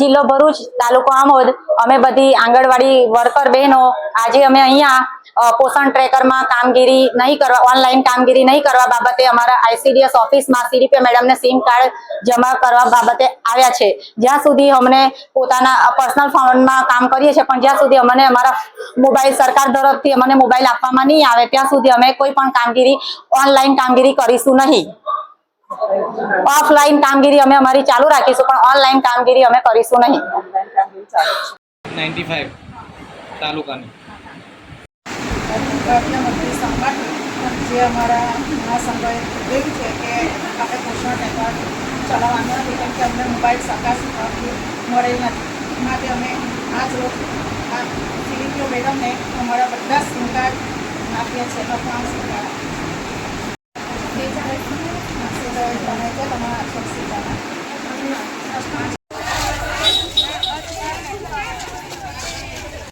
જિલ્લો ભરૂચ તાલુકો આમોદ, અમે બધી આંગણવાડી વર્કર બહેનો આજે અમે અહીંયા પોષણ ટ્રેકરમાં કામગીરી નહીં કરવા ઓનલાઈન કામગીરી નહીં કરવા બાબતે અમારા આઈસીડીએસ ઓફિસમાં સીડીપી મેડમને સિમ કાર્ડ જમા કરવા બાબતે આવ્યા છે. જ્યાં સુધી અમને પોતાના પર્સનલ ફોનમાં કામ કરીએ છીએ, પણ જ્યાં સુધી અમને અમારા મોબાઈલ સરકાર તરફથી અમને મોબાઈલ આપવામાં નહીં આવે, ત્યાં સુધી અમે કોઈ પણ કામગીરી ઓનલાઈન કામગીરી કરીશું નહીં. ઓફલાઈન કામગીરી અમે અમારી ચાલુ રાખીશું પણ ઓનલાઈન કામગીરી અમે કરીશું નહીં. નાઇન્ટી તાલુકાની. સંઘ જે અમારા મહાસંઘએ છે કે આપણે પોષણ તહેવાર ચલાવવાનો નથી કેમ કે અમને મોબાઈલ સરકાર મળેલ નથી. માટે અમે આજ રોજ આ ફિલિપીઓ મેડમને અમારા બધા સિમ કાર્ડ સિમ કાર્ડ